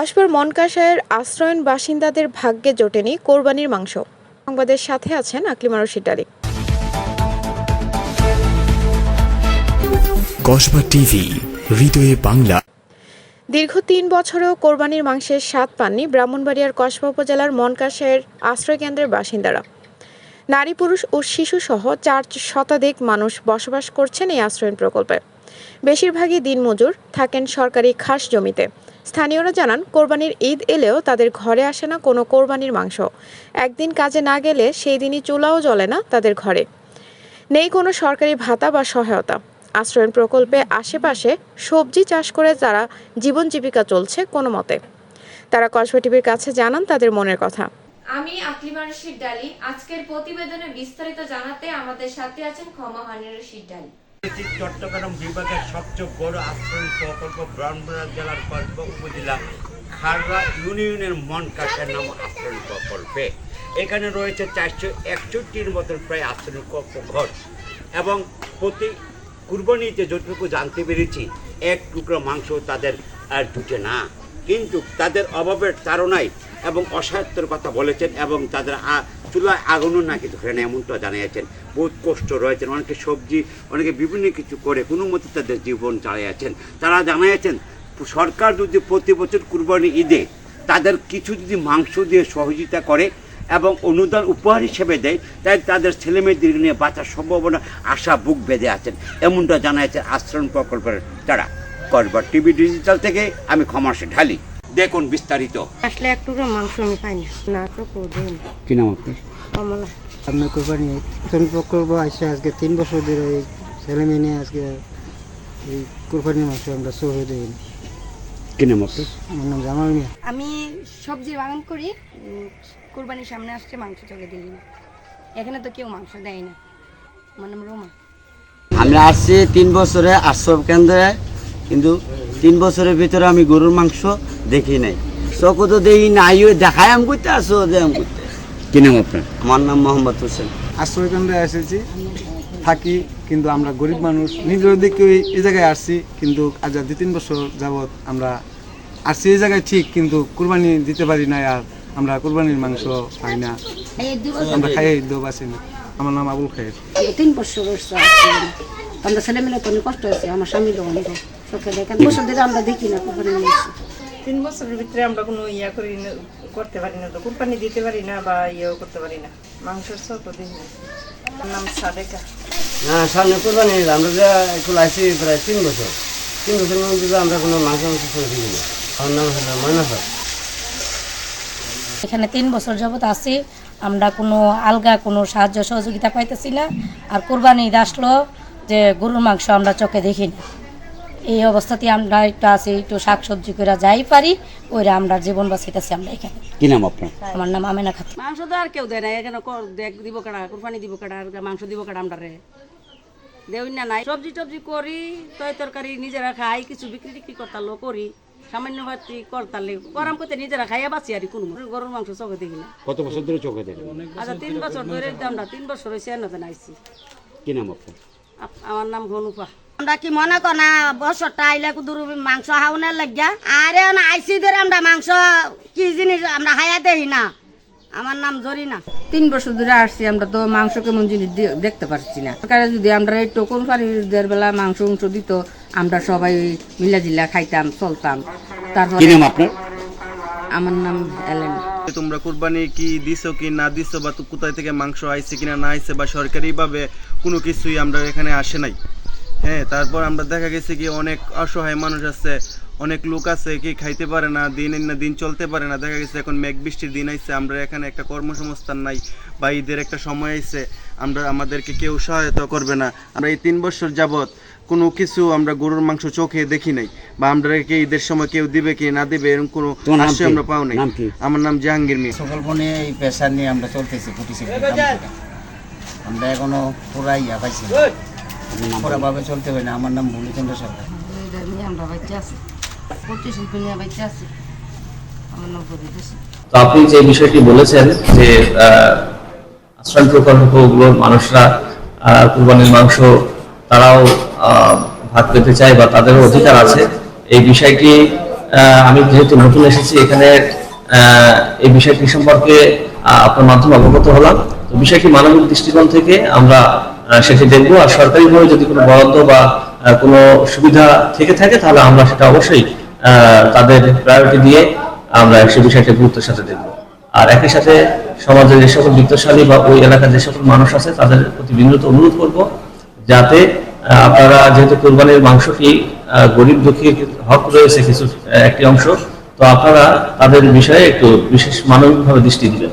কসবার মনকাশায়ের আশ্রয়ন বাসিন্দাদের ভাগ্যে জোটেনি কোরবানির মাংস। সংবাদের সাথে আছেন আকলিমা রশিদ আলী। কসবা টিভি হৃদয়ে বাংলা। দীর্ঘ তিন বছরেও কোরবানির মাংসের স্বাদ পাননি ব্রাহ্মণবাড়িয়ার কসবা উপজেলার মনকাশায়ের আশ্রয়কেন্দ্রের বাসিন্দারা। নারী পুরুষ ও শিশু সহ চার শতাধিক মানুষ বসবাস করছেন এই আশ্রয়ণ প্রকল্পে। বেশিরভাগই দিনমজুর থাকেন সরকারি খাস জমিতে। স্থানীয়রা জানান, কোরবানির ঈদ এলেও তাদের ঘরে আসে না কোনো কোরবানির মাংস। একদিন কাজে না গেলে সেই দিনই চুলাও জ্বলে না তাদের ঘরে। নেই কোনো সরকারি ভাতা বা সহায়তা। আশ্রয়ণ প্রকল্পে আশেপাশে সবজি চাষ করে তারা জীবন জীবিকা চলছে কোনো মতে। তারা কসবা টিভির কাছে জানান তাদের মনের কথা। আমি আকলিমা রশিদ ডালি আজকের প্রতিবেদনে বিস্তারিত জানাতে আমাদের সাথে আছেন ক্ষমা হানি ডালি চট্টগ্রাম বিভাগের সবচেয়ে বড় আশ্রয় প্রকল্প ব্রাহ্মণবাড়িয়া জেলার কসবা উপজেলা খারড়া ইউনিয়নের মন কাছের নাম আশ্রয় প্রকল্পে। এখানে রয়েছে চারশো একষট্টির মতন প্রায় আশ্রয় ঘর এবং প্রতি কুরবানিতে যতটুকু জানতে পেরেছি, এক টুকরো মাংস তাদের আর জুটে না। কিন্তু তাদের অভাবের তাড়নায় এবং অসহায়ত্বের কথা বলেছেন এবং তাদের চুলায় আগুনও নাকি ধরে না এমনটা জানিয়েছেন। বহুত কষ্ট রয়েছেন, অনেকে সবজি, অনেকে বিভিন্ন কিছু করে কোনো মতে তাদের জীবন চালিয়েছেন তারা জানিয়েছেন, সরকার যদি প্রতি বছর কুরবানি ঈদে তাদের কিছু যদি মাংস দিয়ে সহযোগিতা করে এবং অনুদান উপহার হিসেবে দেয় তাই তাদের ছেলেমেয়েদের নিয়ে বাঁচার সম্ভাবনা আশা বুক বেঁধে আছেন, এমনটা জানিয়েছেন আশ্রম প্রকল্পের তারা। করবার টিভি ডিজিটাল থেকে আমি ক্ষমাসে ঢালি। দেখুন বিস্তারিত। আসলে এক টুকরো মাংস আমি পাই না। না তো কোদিন কি নাম আপনার? কমলা। আমি কোরবানি নতুন প্রকল্প আসছে আজকে তিন বছর ধরে এই ছেলে মেয়ে নিয়ে আজকে এই কোরবানির মাংস আমরা সহে দিই কি নাম আপনার? আমার নাম জামাল মিয়া। আমি সবজি বাগান করি কোরবানির সামনে আসছে মাংস চলে দিলি না। এখানে তো কেউ মাংস দেয় না। আমার নাম রোমা। আমি আসছি তিন বছরে আশ্রম কেন্দ্রে। কিন্তু তিন বছরের ভিতরে আমি গরুর মাংস দেখি নাই। চকু তো দেখি নাই দেখায় আম করতে আসো যে আম করতে কি নাম আপনার? আমার নাম মোহাম্মদ হোসেন। আশ্রয় কেন্দ্রে এসেছি থাকি কিন্তু আমরা গরিব মানুষ। নিজের দিকে এই জায়গায় আসছি কিন্তু আজ আর দু তিন বছর যাবৎ আমরা আসছি এই জায়গায় ঠিক কিন্তু কুরবানি দিতে পারি না আর আমরা কুরবানির মাংস পাই না। আমরা খাই দেবো বাসি না। আমার নাম আবুল খায়ের। তিন বছর আমরা ছেলে মেলে তো অনেক কষ্ট হয়েছে আমার স্বামীর অনেক। চোখে দেখেন বছর ধরে আমরা দেখি না মাংস তিন বছরের ভিতরে আমরা কোনো ইয়া করি না করতে পারি না তো কোরবানি দিতে পারি না বা ইয়েও করতে পারি না। মাংসের সব দিন নাম সাদেকা। হ্যাঁ সামনে কোরবানি আমরা যে একটু আসছি প্রায় তিন বছর। তিন বছরের মধ্যে আমরা কোনো মাংস মাংস করে দিই না। আমার নাম হলো ময়না এখানে তিন বছর যাবত আছি আমরা কোনো আলগা কোনো সাহায্য সহযোগিতা পাইতেছি না। আর কোরবানি ঈদ আসলো যে গরুর মাংস আমরা চোখে দেখি না। এই অবস্থাতে আমরা একটু আছি একটু শাকসবজি করে যাই পারি ওইরা আমরা জীবন বাঁচাইতেছি আমরা এখানে। কি নাম আপনার? আমার নাম আমেনা খাতুন। মাংস তো আর কেউ দেয় না এখানে দেখ দিব কাটা কোরবানি দিব কাটা আর মাংস দিব কাটা আমরা রে। দেউন না নাই। সবজি টবজি করি তয় তরকারি নিজেরা খাই কিছু বিক্রি টিক্রি করতালো করি সামান্য ভাতি করতালে গরম করতে নিজেরা খাইয়া বাঁচি আর কোনো গরুর মাংস চোখে দেখি না। কত বছর ধরে চোখে দেখেন? আচ্ছা তিন বছর ধরে আমরা তিন বছর হয়েছে এনাতে নাইছি। কি নাম আপনার? আমার নাম ঘনুপা। আমরা কি মনে কর না বছরটা আইলে কুদুর মাংস হাউনের লাগিয়া। আরে না আইসি ধরে আমরা মাংস কি জিনিস আমরা হায়া দেই না। আমার নাম জরিনা। তিন বছর ধরে আসছি আমরা তো মাংস কেমন জিনিস দে- দেখতে পাচ্ছি না। সরকারে যদি আমরা এই টোকন ফারিদের বেলা মাংস উংস দিত আমরা সবাই মিলা জিলা খাইতাম চলতাম। তারপর কি নাম আপনার? আমার নাম এলেন তোমরা কুরবানি কি দিছো কি না দিছো বা তো কোথায় থেকে মাংস আইছে কিনা না আইছে বা সরকারিভাবে কোনো কিছুই আমরা এখানে আসে নাই। হ্যাঁ তারপর আমরা দেখা গেছে কি অনেক অসহায় মানুষ আছে অনেক লোক আছে কি খাইতে পারে না দিন না দিন চলতে পারে না। দেখা গেছে এখন মেঘ বৃষ্টির দিন আইছে আমরা এখানে একটা কর্মসংস্থান নাই বা ঈদের একটা সময় আইছে আমরা আমাদেরকে কেউ সহায়তা করবে না। আমরা এই তিন বছর যাবত কোনো কিছু আমরা গরুর মাংস চোখে দেখি নাই বা আমরা কি ঈদের সময় কেউ দিবে কি না দিবে এরকম কোনো আশ্রয় আমরা পাও নাই। আমার নাম জাহাঙ্গীর মিয়া। প্রকল্প নিয়ে এই পেশা নিয়ে আমরা চলতেছি আমরা এখনও পুরা ইয়া পাইছি পুরাভাবে চলতে পারি না আমার নাম ভূমিচন্দ্র সরকার। আমরা বাচ্চা আছি পঁচিশ নিয়ে বাচ্চা আছি আমার নাম তো আপনি যে বিষয়টি বলেছেন যে আশ্রয় প্রকল্পগুলোর মানুষরা কুরবানির মাংস তারাও আহ, ভাগ পেতে চায় বা তাদেরও অধিকার আছে। এই বিষয়টি আমি যেহেতু নতুন এসেছি এখানে আহ, এই বিষয়টি সম্পর্কে আপনার মাধ্যমে অবগত হলাম। তো বিষয়টি মানবিক দৃষ্টিকোণ থেকে আমরা সেটি দেখব আর সরকারিভাবে যদি কোনো বরাদ্দ বা কোনো সুবিধা থেকে থাকে, তাহলে আমরা সেটা অবশ্যই তাদের প্রায়োরিটি দিয়ে আমরা সে বিষয়টি গুরুত্বের সাথে দেখব। আর একই সাথে সমাজের যে সকল বিত্তশালী বা ওই এলাকার যে সকল মানুষ আছে, তাদের প্রতি বিনীত অনুরোধ করব যাতে আপনারা যেহেতু কোরবানির মাংসটি গরিব দুঃখীর হক রয়েছে কিছু একটি অংশ, তো আপনারা তাদের বিষয়ে একটু বিশেষ মানবিকভাবে দৃষ্টি দিবেন।